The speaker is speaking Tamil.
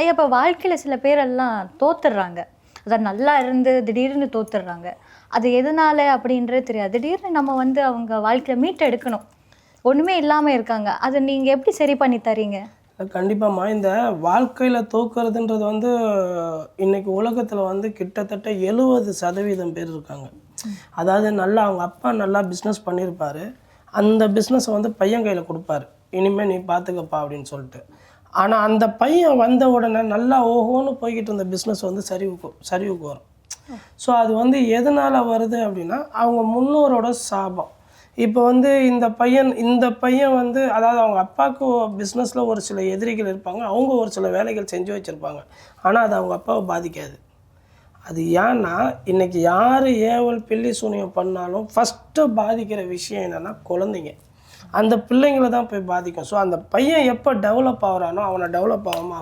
ஐயா இப்போ வாழ்க்கையில் சில பேரெல்லாம் தோத்துடுறாங்க. அதை நல்லா இருந்து திடீர்னு தோத்துடுறாங்க. அது எதனால அப்படின்றது தெரியாது. திடீர்னு நம்ம வந்து அவங்க வாழ்க்கையில் மீட் எடுக்கணும் ஒன்றுமே இல்லாமல் இருக்காங்க. அதை நீங்கள் எப்படி சரி பண்ணி தரீங்க? கண்டிப்பாம்மா. இந்த வாழ்க்கையில் தோக்குறதுன்றது வந்து இன்றைக்கி உலகத்தில் வந்து கிட்டத்தட்ட எழுபது சதவீதம் பேர் இருக்காங்க. அதாவது நல்லா அவங்க அப்பா நல்லா பிஸ்னஸ் பண்ணியிருப்பார். அந்த பிஸ்னஸை வந்து பையன் கையில் கொடுப்பாரு. இனிமேல் நீ பார்த்துக்கப்பா அப்படின்னு சொல்லிட்டு. ஆனால் அந்த பையன் வந்த உடனே நல்லா ஓஹோன்னு போய்கிட்டு இருந்த பிஸ்னஸ் வந்து சரிவுக்கு சரிவுக்கு வரும். ஸோ அது வந்து எதனால் வருது அப்படின்னா அவங்க முன்னோரோட சாபம். இப்போ வந்து இந்த பையன் இந்த பையன் வந்து அதாவது அவங்க அப்பாவுக்கு பிஸ்னஸில் ஒரு சில எதிரிகள் இருப்பாங்க அவங்க ஒரு சில வேலைகள் செஞ்சு வச்சுருப்பாங்க. ஆனால் அது அவங்க அப்பாவை பாதிக்காது. அது ஏன்னா இன்றைக்கி யார் ஏவல் பில்லி சூனியம் பண்ணாலும் ஃபஸ்ட்டு பாதிக்கிற விஷயம் என்னென்னா குழந்தைங்க. அந்த பிள்ளைங்கள தான் போய் பாதிக்கும். ஸோ அந்த பையன் எப்போ டெவலப் ஆகிறானோ அவனை டெவலப் ஆகாமல் அவன்